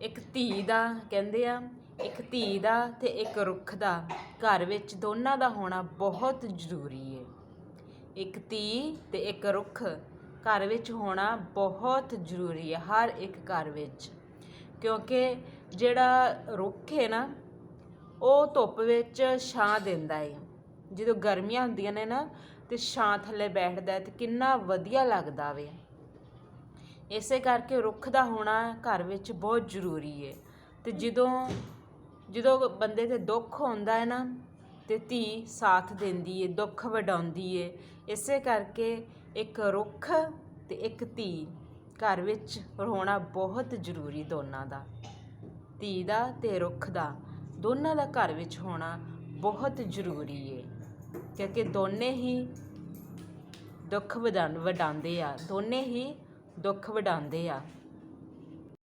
ਇੱਕ ਧੀ ਦਾ, ਕਹਿੰਦੇ ਆ, ਇੱਕ ਧੀ ਦਾ ਅਤੇ ਇੱਕ ਰੁੱਖ ਦਾ। ਘਰ ਵਿੱਚ ਦੋਨਾਂ ਦਾ ਹੋਣਾ ਬਹੁਤ ਜ਼ਰੂਰੀ ਹੈ ਇੱਕ ਧੀ ਅਤੇ ਇੱਕ ਰੁੱਖ। ਘਰ ਵਿੱਚ ਹੋਣਾ ਬਹੁਤ ਜ਼ਰੂਰੀ ਹੈ ਹਰ ਇੱਕ ਘਰ ਵਿੱਚ। ਕਿਉਂਕਿ ਜਿਹੜਾ ਰੁੱਖ ਹੈ ਨਾ, ਉਹ ਧੁੱਪ ਵਿੱਚ ਛਾਂ ਦਿੰਦਾ ਹੈ ਜਦੋਂ ਗਰਮੀਆਂ ਹੁੰਦੀਆਂ ਨੇ ਨਾ, ਤੇ ਛਾਂ ਥੱਲੇ ਬੈਠਦਾ ਹੈ ਕਿੰਨਾ ਵਧੀਆ ਲੱਗਦਾ ਵੇ। ਇਸੇ ਕਰਕੇ ਰੁੱਖ ਦਾ ਹੋਣਾ ਘਰ ਵਿੱਚ ਬਹੁਤ ਜ਼ਰੂਰੀ ਹੈ ਅਤੇ ਜਦੋਂ ਜਦੋਂ ਬੰਦੇ ਤੇ ਦੁੱਖ ਹੁੰਦਾ ਹੈ ਨਾ, ਤੇ ਧੀ ਸਾਥ ਦਿੰਦੀ ਹੈ ਦੁੱਖ ਵਡਾਉਂਦੀ ਹੈ ਇਸੇ ਕਰਕੇ ਇੱਕ ਰੁੱਖ ਅਤੇ ਇੱਕ ਧੀ ਘਰ ਵਿੱਚ ਹੋਣਾ ਬਹੁਤ ਜ਼ਰੂਰੀ ਦੋਨਾਂ ਦਾ। ਧੀ ਦਾ ਤੇ ਰੁੱਖ ਦਾ, ਦੋਨਾਂ ਦਾ ਘਰ ਵਿੱਚ ਹੋਣਾ ਬਹੁਤ ਜ਼ਰੂਰੀ ਹੈ ਕਿਉਂਕਿ ਦੋਨੇ ਹੀ ਦੁੱਖ ਵਡਾਂ ਵਡਾਉਂਦੇ ਆ, ਦੋਨੇ ਹੀ ਦੁੱਖ ਵਡਾਉਂਦੇ ਆ।